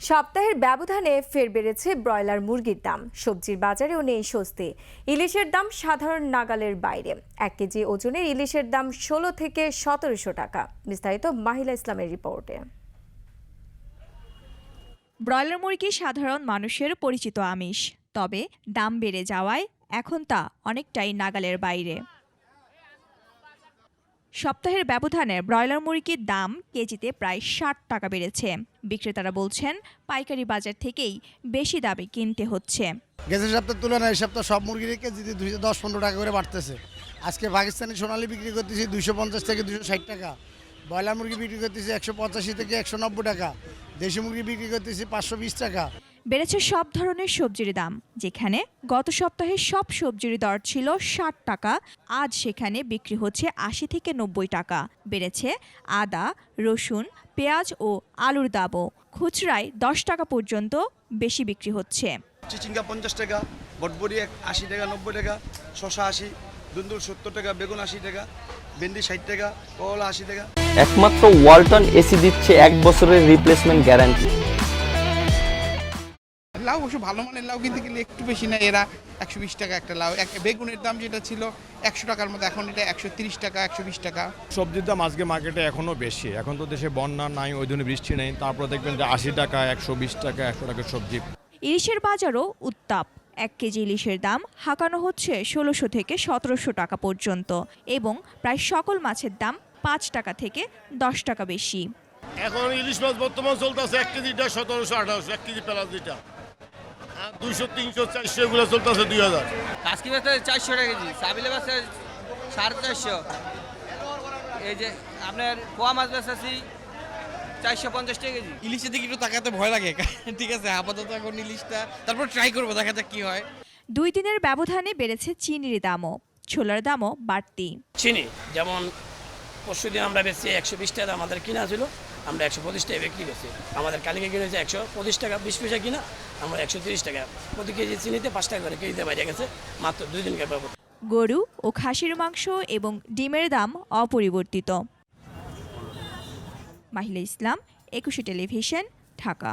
সপ্তাহের ব্যবধানে ফের বেড়েছে ব্রয়লার মুরগির দাম। সবজির বাজারেও নেই স্বস্তি। ইলিশের দাম সাধারণ নাগালের বাইরে। এক কেজি ওজনের ইলিশের দাম ষোলো থেকে সতেরোশো টাকা। বিস্তারিত মাহিলা ইসলামের রিপোর্টে। ব্রয়লার মুরগি সাধারণ মানুষের পরিচিত আমিষ। তবে দাম বেড়ে যাওয়ায় এখন তা অনেকটাই নাগালের বাইরে। সপ্তাহের ব্যবধানে ব্রয়লার মুরগির দাম কেজিতে প্রায় ষাট টাকা বেড়েছে। বিক্রেতারা বলছেন, পাইকারি বাজার থেকেই বেশি দামে কিনতে হচ্ছে। গেছের সপ্তাহের তুলনায়, এই সপ্তাহ সব মুরগির কেজিতে দুইশো দশ পনেরো টাকা করে বাড়তেছে। আজকে পাকিস্তানি সোনালি বিক্রি করতেছি দুইশো পঞ্চাশ থেকে দুশো ষাট টাকা। ব্রয়লার মুরগি বিক্রি করতেছি একশো পঁচাশি থেকে একশো নব্বই টাকা। দেশি মুরগি বিক্রি করতেছি পাঁচশো বিশ টাকা। বেড়েছে সব ধরনের সবজির দাম যেখানে গত সপ্তাহে সব সবজির দর ছিল ষাট টাকা আজ সেখানে বিক্রি হচ্ছে আশি থেকে নব্বই টাকা। বেড়েছে আদা রসুন পেঁয়াজ ও আলুর দামও। খুচরায় দশ টাকা পর্যন্ত বেশি বিক্রি হচ্ছে। চিচিঙ্গা পঞ্চাশ টাকা বটবড়ি এক আশি টাকা নব্বই টাকা শশা আশি দুন্দুল সত্তর টাকা বেগুন আশি টাকা ভেন্ডি ষাট টাকা করলা আশি টাকা। একমাত্র ওয়ালটন এসি দিচ্ছে এক বছরের রিপ্লেসমেন্ট গ্যারান্টি লাউ অবশ্য ভালো মানের লাউ কিনতে গেলে একটু বেশি না এরা একশো বিশ টাকা একটা লাউ। এক বেগুনের দাম যেটা ছিল একশো টাকার মতো এখন এটা একশো তিরিশ টাকা একশো বিশ টাকা। সবজির দাম আজকে মার্কেটে এখনও বেশি। এখন তো দেশে বন্যা নাই ওই জন্য বৃষ্টি নেই। তারপরে দেখবেন যে আশি টাকা একশো বিশ টাকা একশো টাকার সবজি। ইলিশের বাজারও উত্তাপ। এক কেজি ইলিশের দাম হাঁকানো হচ্ছে ষোলোশো থেকে সতেরোশো টাকা পর্যন্ত এবং প্রায় সকল মাছের দাম পাঁচ টাকা থেকে দশ টাকা বেশি। এখন ইলিশ মাছ বর্তমান চলতেছে এক কেজিটা সতেরোশো আঠারোশো এক কেজি পেলাস দুইশো তিনশো চারশো এগুলো চলতেছে দুই হাজার। কাজকি বেচতে চারশো টাকা কেজি সাবিলে বেচতে সাড়ে চারশো। এই যে আপনার পোয়া মাছ বেচতেছি চারশো পঞ্চাশ টাকা কেজি। ইলিশের দিকে একটু তাকাতে ভয় লাগে। ঠিক আছে আপাতত এখন ইলিশটা তারপর ট্রাই করব দেখা যাক কি হয়। দুই দিনের ব্যবধানে বেড়েছে চিনির দামও ছোলার দামও বাড়তি। চিনি যেমন পরশু দিন আমরা বেশি একশো বিশ টাকা আমাদের কিনা ছিল। আমরা একশো পঁচিশ টাকা বিক্রি করছি। আমাদের কালিকে কিনেছে একশো পঁচিশ টাকা, বিশ পয়সা কিনা, আমরা একশো তিরিশ টাকা। প্রতি কেজি চিনিতে পাঁচ টাকা করে কেজিতে বাইরে গেছে, মাত্র দুই দিনকার ব্যবধান গরু ও খাসির মাংস এবং ডিমের দাম অপরিবর্তিত। মাহিলা ইসলাম, একুশে টেলিভিশন, ঢাকা।